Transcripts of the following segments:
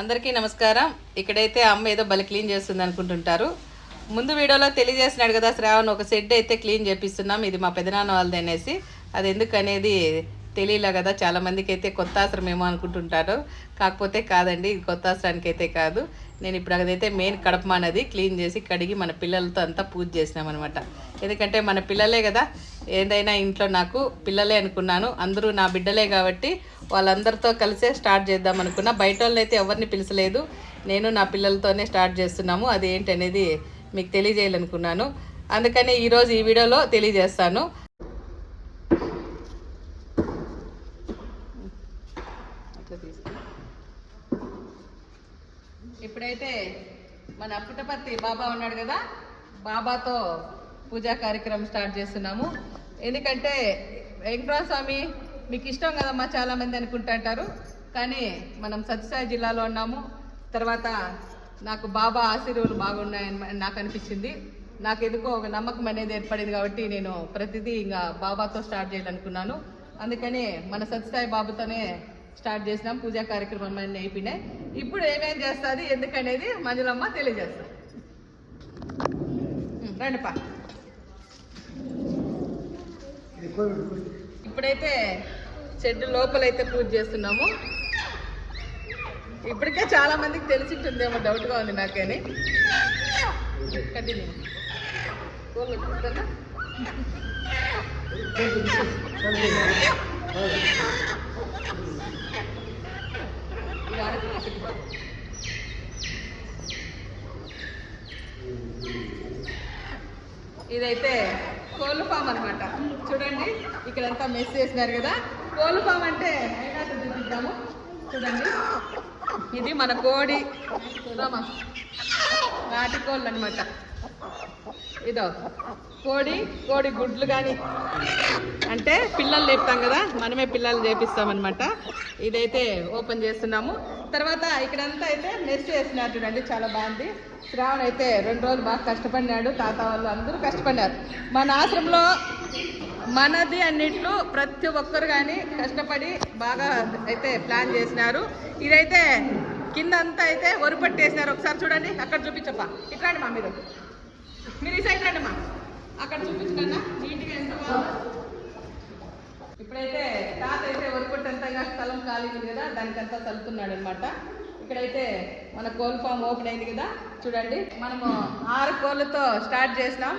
అందరికీ నమస్కారం. ఇక్కడైతే అమ్మ ఏదో బలి క్లీన్ చేస్తుంది అనుకుంటుంటారు. ముందు వీడియోలో తెలియజేసినాడు కదా శ్రావణ్ ఒక షెడ్ అయితే క్లీన్ చేపిస్తున్నాం ఇది మా పెదనాన్న వాళ్ళది అనేసి. అది ఎందుకనేది తెలియలే కదా చాలామందికి అయితే కొత్త ఆశ్రమం ఏమో అనుకుంటుంటారు. కాకపోతే కాదండి ఇది కొత్త ఆశ్రానికి అయితే కాదు. నేను ఇప్పుడు అదైతే మెయిన్ కడపమానది క్లీన్ చేసి కడిగి మన పిల్లలతో అంతా పూజ చేసినాం అనమాట ఎందుకంటే మన పిల్లలే కదా ఏదైనా ఇంట్లో నాకు పిల్లలే అనుకున్నాను. అందరూ నా బిడ్డలే కాబట్టి వాళ్ళందరితో కలిసే స్టార్ట్ చేద్దాం అనుకున్నా. బయట వాళ్ళని అయితే ఎవరిని పిలిచలేదు. నేను నా పిల్లలతోనే స్టార్ట్ చేస్తున్నాము. అది ఏంటనేది మీకు తెలియజేయాలనుకున్నాను. అందుకని ఈరోజు ఈ వీడియోలో తెలియజేస్తాను. ఇప్పుడైతే మన పుట్టపర్తి బాబా ఉన్నాడు కదా? బాబాతో పూజా కార్యక్రమం స్టార్ట్ చేస్తున్నాము. ఎందుకంటే వెంకటరామస్వామి మీకు ఇష్టం కదమ్మా చాలా మంది అనుకుంటుంటారు కానీ మనం సత్యసాయి జిల్లాలో ఉన్నాము. తర్వాత నాకు బాబా ఆశీర్వాదాలు బాగున్నాయని నాకు అనిపించింది. నాకు ఎందుకో ఒక నమ్మకం అనేది ఏర్పడింది కాబట్టి నేను ప్రతిదీ ఇంకా బాబాతో స్టార్ట్ చేయాలనుకున్నాను. అందుకని మన సత్యసాయి బాబుతోనే స్టార్ట్ చేసినాం. పూజా కార్యక్రమం అన్నీ అయిపోయినాయి. ఇప్పుడు ఏమేం చేస్తుంది ఎందుకనేది మంజులమ్మ తెలియజేస్తాం. ఉమ్, రండి పా ఇప్పుడైతే షెడ్ లోపలైతే పూజ చేస్తున్నాము. ఇప్పటికే చాలా మందికి తెలిసి ఉంటుందేమో డౌట్గా ఉంది నాకని. కంటిన్యూ కోళ్ళు చూస్తానా? ఇది ఆడపిల్ల పెట్టుకో. ఇదైతే కోళ్ళ ఫామ్ అనమాట చూడండి ఇక్కడంతా మెస్ చేసినారు కదా. కోళ్ళ ఫామ్ అంటే చూపిద్దాము చూడండి. ఇది మన కోడి రామా నాటి కోళ్ళు అనమాట ఇదో కోడి కోడి గుడ్లు కానీ అంటే పిల్లలు లేపుతాం కదా మనమే పిల్లలు చేపిస్తామన్నమాట ఇదైతే ఓపెన్ చేస్తున్నాము. తర్వాత ఇక్కడంతా అయితే మెస్ వేసినారు చూడండి చాలా బాగుంది. శ్రావణ్ అయితే రెండు రోజులు బాగా కష్టపడినాడు తాత వాళ్ళు అందరూ కష్టపడినారు. మన ఆశ్రమంలో మనది అన్నిట్లు ప్రతి ఒక్కరు కానీ కష్టపడి బాగా అయితే ప్లాన్ చేసినారు. ఇదైతే కింద అంతా అయితే వరిపట్టేసినారు ఒకసారి చూడండి అక్కడ చూపించప్ప ఇట్లాంటి మా మీరు మీరు ఈ సైడ్ రండి మా. అక్కడ చూపించకన్నా నీట్గా ఎంత ఇప్పుడైతే తాత అయితే వరకొట్టంతగా స్థలం ఖాళీ ఉంది కదా దానికంతా చల్లుతున్నాడు అనమాట ఇక్కడైతే మన కోల్ ఫామ్ ఓపెన్ అయింది కదా చూడండి. మనము ఆరు కోళ్ళతో స్టార్ట్ చేసినాం.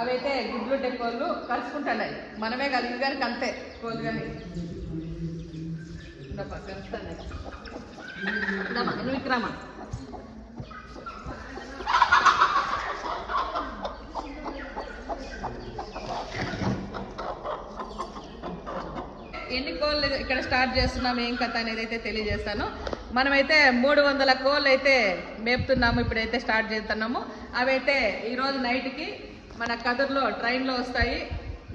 అవైతే గుడ్లుండే కోళ్ళు కలుసుకుంటున్నాయి. మనమే కాదు కానీ అంతే కోళ్ళు కానీ. ఉండప్పా, నువ్వు ఇక్కరామా ఎన్ని కోళ్ళు ఇక్కడ స్టార్ట్ చేస్తున్నాం ఏం కథ అనేది అయితే తెలియజేస్తాను. మనమైతే మూడు వందల కోళ్ళు అయితే మేపుతున్నాము ఇప్పుడైతే స్టార్ట్ చేస్తున్నాము. అవైతే ఈరోజు నైట్కి మన కదర్లో ట్రైన్లో వస్తాయి.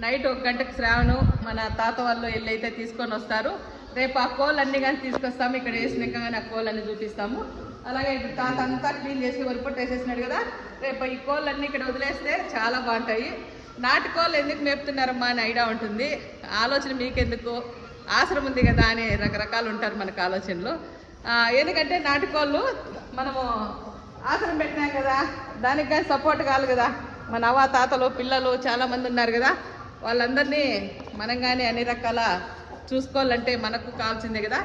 నైట్ ఒక గంటకు శ్రావణు మన తాత వాళ్ళు వెళ్ళి అయితే తీసుకొని వస్తారు. రేపు ఆ కోళ్ళు అన్ని కానీ తీసుకొస్తాము ఇక్కడ వేసినాక కానీ ఆ కోళ్ళు అన్ని చూపిస్తాము. అలాగే ఇప్పుడు తాత అంతా క్లీన్ చేసి వరిపొట్టు వేసేసినాడు కదా రేపు ఈ కోళ్ళు అన్ని ఇక్కడ వదిలేస్తే చాలా బాగుంటాయి. నాటుకోళ్ళు ఎందుకు మేపుతున్నారమ్మా అని ఐడియా ఉంటుంది. ఆలోచన మీకెందుకు? ఆశ్రమం ఉంది కదా అని రకరకాలు ఉంటారు మనకు ఆలోచనలు. ఎందుకంటే నాటుకోళ్ళు మనము ఆసనం పెట్టినాం కదా దానికి కానీ సపోర్ట్ కాదు కదా. మన అవ్వ తాతలు పిల్లలు చాలామంది ఉన్నారు కదా. వాళ్ళందరినీ మనం కానీ అన్ని రకాల చూసుకోవాలంటే మనకు కావాల్సిందే కదా.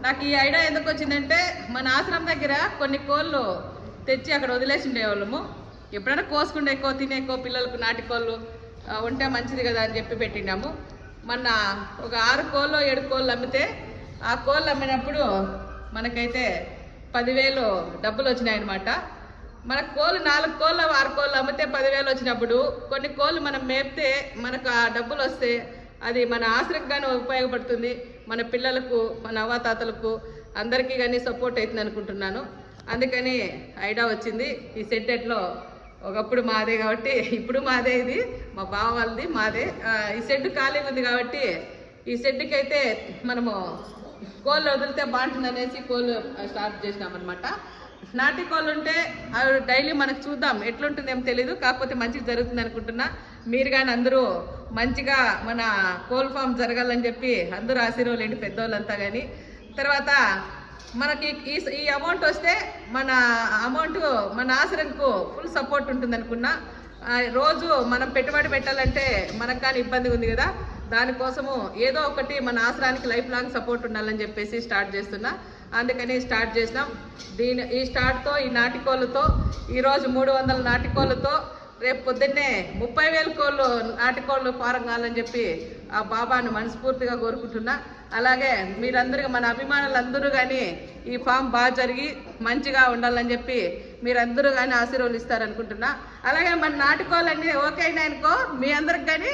నాకు ఈ ఐడియా ఎందుకు వచ్చిందంటే మన ఆశ్రమం దగ్గర కొన్ని కోళ్ళు తెచ్చి అక్కడ వదిలేసి ఉండేవాళ్ళము. ఎప్పుడైనా కోసుకుండా ఎక్కువ తినేకో పిల్లలకు నాటికోళ్ళు ఉంటే మంచిది కదా అని చెప్పి పెట్టినాము. మొన్న ఒక ఆరు కోళ్ళు ఏడు కోళ్ళు అమ్మితే ఆ కోళ్ళు అమ్మినప్పుడు మనకైతే పదివేలు డబ్బులు వచ్చినాయన్నమాట. మన కోళ్ళు నాలుగు కోళ్ళు ఆరు కోళ్ళు అమ్మితే పదివేలు వచ్చినప్పుడు కొన్ని కోళ్ళు మనం మేపితే మనకు ఆ డబ్బులు వస్తే అది మన ఆశ్రకు కానీ ఉపయోగపడుతుంది. మన పిల్లలకు మన అవ్వాతాతలకు అందరికీ కానీ సపోర్ట్ అవుతుంది అనుకుంటున్నాను. అందుకని ఐడియా వచ్చింది ఈ సెట్టెట్లో ఒకప్పుడు మాదే కాబట్టి ఇప్పుడు మాదే ఇది. మా బావ వాళ్ళది మాదే. ఈ షెడ్ ఖాళీగా ఉంది కాబట్టి ఈ షెడ్కి అయితే మనము కోళ్ళు వదిలితే బాగుంటుంది అనేసి కోళ్ళు స్టార్ట్ చేసినామన్నమాట. అనమాట నాటి కోళ్ళు ఉంటే అవి డైలీ మనకు చూద్దాం ఎట్లుంటుందేమో తెలీదు. కాకపోతే మంచిగా జరుగుతుంది అనుకుంటున్నా. మీరు కానీ అందరూ మంచిగా మన కోల్ ఫామ్ జరగాలని చెప్పి అందరూ ఆశీర్వాదండి పెద్దోళ్ళంతా కానీ తర్వాత మనకి ఈ ఈ అమౌంట్ వస్తే మన అమౌంట్ మన ఆశ్రయంకు ఫుల్ సపోర్ట్ ఉంటుంది అనుకున్నా రోజు మనం పెట్టుబడి పెట్టాలంటే మనకు కానీ ఇబ్బంది ఉంది కదా. దానికోసము ఏదో ఒకటి మన ఆశ్రానికి లైఫ్ లాంగ్ సపోర్ట్ ఉండాలని చెప్పేసి స్టార్ట్ చేస్తున్నా. అందుకని స్టార్ట్ చేసినాం. దీని ఈ స్టార్ట్తో ఈ నాటికోళ్ళతో ఈరోజు మూడు వందల నాటికోళ్ళతో రేపు పొద్దున్నే ముప్పై వేల కోళ్ళు నాటుకోళ్ళు ఫారం కావాలని చెప్పి ఆ బాబాను మనస్ఫూర్తిగా కోరుకుంటున్నా. అలాగే మీరందరూ మన అభిమానులందరూ కానీ ఈ ఫామ్ బాగా జరిగి మంచిగా ఉండాలని చెప్పి మీరందరూ కానీ ఆశీర్వదిస్తారనుకుంటున్నా అలాగే మన నాటుకోళ్ళన్నీ ఓకే అయినాయనుకో మీ అందరికి కానీ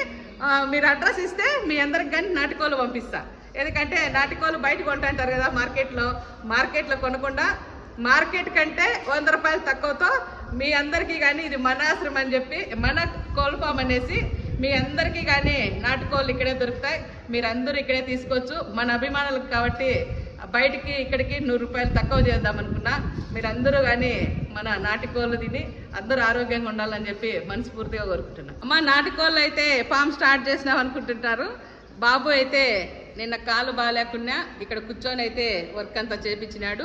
మీరు అడ్రస్ ఇస్తే మీ అందరికి కానీ నాటుకోలు పంపిస్తా. ఎందుకంటే నాటుకోళ్ళు బయట కొంటుంటారు కదా మార్కెట్లో. మార్కెట్లో కొనకుండా మార్కెట్ కంటే వంద రూపాయలు తక్కువతో మీ అందరికీ కానీ ఇది మన ఆశ్రమం అని చెప్పి మన కోల్ ఫామ్ అనేసి మీ అందరికీ కానీ నాటుకోళ్ళు ఇక్కడే దొరుకుతాయి. మీరు ఇక్కడే తీసుకోవచ్చు. మన అభిమానులకు కాబట్టి బయటికి ఇక్కడికి నూరు రూపాయలు తక్కువ చేద్దాం అనుకున్నా మీరందరూ కానీ మన నాటుకోళ్ళు తిని అందరూ ఆరోగ్యంగా ఉండాలని చెప్పి మనస్ఫూర్తిగా కోరుకుంటున్నాను అమ్మ నాటుకోళ్ళు అయితే ఫామ్ స్టార్ట్ చేసినాం అనుకుంటుంటారు. బాబు అయితే నిన్న కాలు బాగాలేకున్నా ఇక్కడ కూర్చొని అయితే వర్క్ అంతా చేపించినాడు.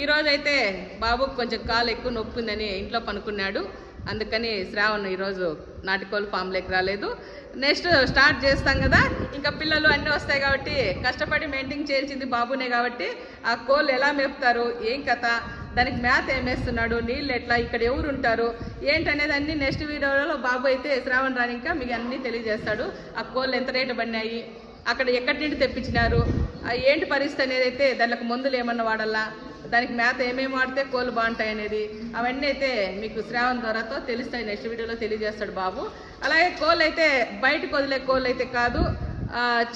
ఈ అయితే బాబుకు కొంచెం కాలు ఎక్కువ నొప్పి ఉందని ఇంట్లో పనుకున్నాడు. అందుకని శ్రావణ్ ఈరోజు నాటికోలు ఫామ్లోకి రాలేదు. నెక్స్ట్ స్టార్ట్ చేస్తాం కదా. ఇంకా పిల్లలు అన్నీ వస్తాయి కాబట్టి కష్టపడి మెయింటైన్ చేయించింది బాబునే కాబట్టి ఆ కోళ్ళు ఎలా మేపుతారు ఏం కథ దానికి మ్యాథ్ ఏమేస్తున్నాడు నీళ్ళు ఎట్లా ఇక్కడ ఎవరు ఉంటారు ఏంటనేది అన్ని నెక్స్ట్ వీడియోలో బాబు అయితే శ్రావణ్ రాని ఇంకా మీకు అన్నీ తెలియజేస్తాడు. ఆ కోళ్ళు ఎంత రేటు పడినాయి అక్కడ ఎక్కడి నుండి తెప్పించినారు ఏంటి పరిస్థితి అనేది అయితే దానికి మందులు ఏమన్నా వాడాలా దానికి మేత ఏమేమి వాడితే కోళ్ళు బాగుంటాయి అనేది అవన్నీ అయితే మీకు శ్రావణ ద్వారాతో తెలుస్తాయి నెక్స్ట్ వీడియోలో తెలియజేస్తాడు బాబు. అలాగే కోళ్ళు అయితే బయటకు వదిలే కోళ్ళు అయితే కాదు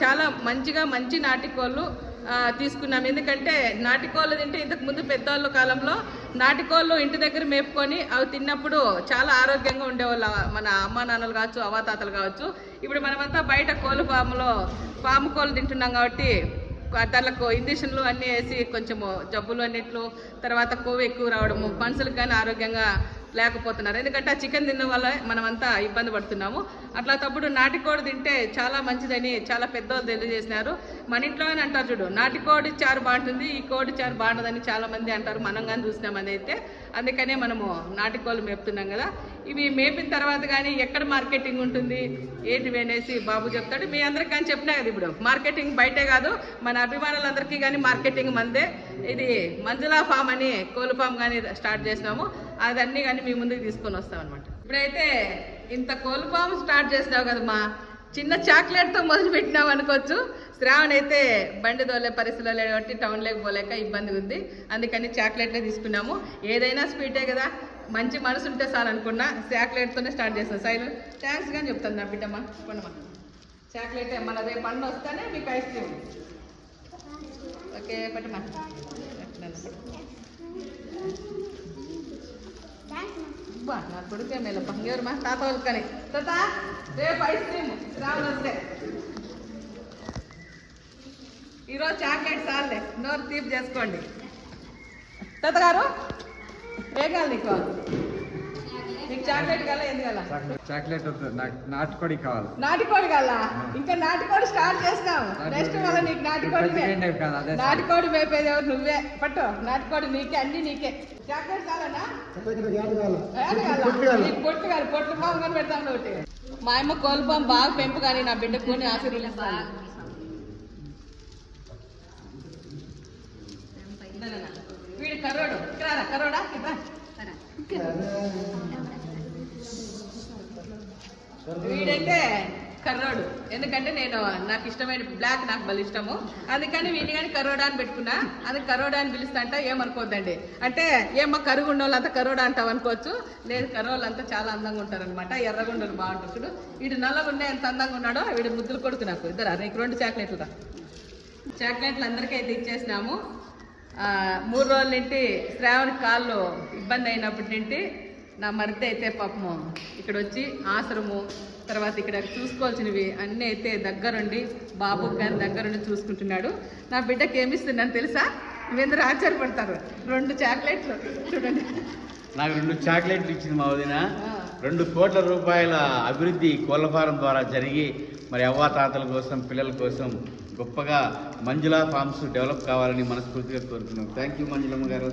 చాలా మంచిగా మంచి నాటి కోళ్ళు తీసుకున్నాం. ఎందుకంటే నాటికోళ్ళు తింటే ఇంతకు ముందు పెద్దవాళ్ళ కాలంలో నాటికోళ్ళు ఇంటి దగ్గర మేపుకొని అవి తిన్నప్పుడు చాలా ఆరోగ్యంగా ఉండేవాళ్ళు మన అమ్మ నాన్నలు కావచ్చు అవాతాతలు కావచ్చు. ఇప్పుడు మనమంతా బయట కోళ్ళు ఫామ్లో ఫామ్ కోళ్ళు తింటున్నాం కాబట్టి దాంట్లో ఇంజక్షన్లు అన్నీ వేసి కొంచెము జబ్బులు అన్నిట్లు తర్వాత కొవ్వు ఎక్కువ రావడము మనుషులకు కానీ ఆరోగ్యంగా లేకపోతున్నారు. ఎందుకంటే ఆ చికెన్ తినడం వల్ల మనమంతా ఇబ్బంది పడుతున్నాము. అట్లా తప్పుడు నాటికోడి తింటే చాలా మంచిదని చాలా పెద్దవాళ్ళు తెలియజేసినారు. మన ఇంట్లోనే అంటారు చూడు నాటికోడి చారు బాగుంటుంది ఈ కోడి చారు బాగుంటుందని చాలామంది అంటారు. మనం కానీ చూసినాం అదైతే అందుకనే మనము నాటికోళ్ళు మేపుతున్నాం కదా. ఇవి మేపిన తర్వాత కానీ ఎక్కడ మార్కెటింగ్ ఉంటుంది ఏంటివి అనేసి బాబు చెప్తాడు. మీ అందరికి కానీ చెప్పినా కదా ఇప్పుడు. మార్కెటింగ్ బయటే కాదు మన అభిమానులందరికీ కానీ మార్కెటింగ్ మందే. ఇది మంజులా ఫామ్ అని కోళ్ళ ఫామ్ కానీ స్టార్ట్ చేసినాము. అదన్నీ కానీ మీ ముందుకు తీసుకొని వస్తాం అనమాట ఇప్పుడైతే ఇంత కోల్పాము స్టార్ట్ చేసినావు కదమ్మా. చిన్న చాక్లెట్తో మొదలు పెట్టినావు అనుకోవచ్చు. శ్రావణ్ అయితే బండి దోలే పరిస్థితుల్లో లేడు కాబట్టి టౌన్లోకి పోలేక ఇబ్బంది ఉంది. అందుకని చాక్లెట్లే తీసుకున్నాము. ఏదైనా స్వీటే కదా. మంచి మనసు ఉంటే చాలు అనుకున్నా చాక్లెట్తోనే స్టార్ట్ చేస్తాను సైలు థ్యాంక్స్ కానీ చెప్తాను నా బిడ్డమ్మా. చెప్పండమ్మా చాక్లెట్ మన రేపు పండు వస్తేనే మీకు ఐస్ క్రీమ్. ఓకే పట్టమ్మా. బా నా కొడుకే మేలు. పంగేరు మా తాత వాళ్ళకి తాత రేపు ఐస్ క్రీమ్ రావాలంటే ఈరోజు చాక్లెట్ సార్లే నోరు తీపి చేసుకోండి. తాతగారు ఏం కావాలి నీకు చాక్లెట్ కావాలా ఏంది కావాలా చాక్లెట్ నాటుకోడి కావాలి. నాటికోడి కావాలా ఇంకా నాటికోడి స్టార్ట్ చేసినాం నెక్స్ట్ మళ్ళీ నీకు నాటికోడి. నాటికోడి మేపేది ఎవరు నువ్వే. పట్టు. నాటికోడి నీకే అన్ని నీకే. చాక్లెట్ చాలనా? ఏడు కావాలా? నీకు పొట్టు కాదు. పొట్టు కానీ పెడతాను ఒకటి మా అమ్మ కోల్పాం బాగా పెంపు కానీ నా బిడ్డకు కొని ఆశీర్వదిస్తాను. వీడు కర్రోడు. ఇక్కడ రా, కర్రోడా? ఇక్కడ వీడైతే కర్రోడు. ఎందుకంటే నేను నాకు ఇష్టమైన బ్లాక్ నాకు బలి ఇష్టము. అందుకని వీడిని కానీ కరోడా అని పెట్టుకున్నా. అది కరోడా అని పిలుస్తా అంటే అంటే ఏమో కరుగుండ వాళ్ళంతా కరోడా అంటావు అనుకోవచ్చు. లేదు కరోళ్ళంతా చాలా అందంగా ఉంటారనమాట ఎర్రగుండలు బాగుంటారు. చూడు వీడు నల్లగుండే ఎంత అందంగా ఉన్నాడో వీడు ముద్దులు కొడుకు నాకు. ఇద్దరు? నీకు రెండు చాక్లెట్లు చాక్లెట్లు అందరికీ అయితే ఇచ్చేసినాము. మూడు రోజుల నుండి శ్రావణ కాళ్ళు ఇబ్బంది అయినప్పటి నుండి నా మరిది అయితే పాపము ఇక్కడ వచ్చి ఆశ్రము తర్వాత ఇక్కడ చూసుకోవాల్సినవి అన్నీ అయితే దగ్గరుండి బాబుకి కానీ దగ్గరుండి చూసుకుంటున్నాడు. నా బిడ్డకి ఏమి ఇస్తున్నాను తెలుసా? మీందరూ ఆశ్చర్యపడతారు? రెండు చాక్లెట్లు. చూడండి. నాకు రెండు చాక్లెట్లు ఇచ్చింది మా వదిన. రెండు కోట్ల రూపాయల అభివృద్ధి కోళ్ళ ఫారం ద్వారా జరిగి మరి అవ్వా తాతల కోసం పిల్లల కోసం గొప్పగా మంజులా ఫార్మ్స్ డెవలప్ కావాలని మనస్ఫూర్తిగా కోరుతున్నాం. థ్యాంక్ యూ మంజులమ్మ గారు.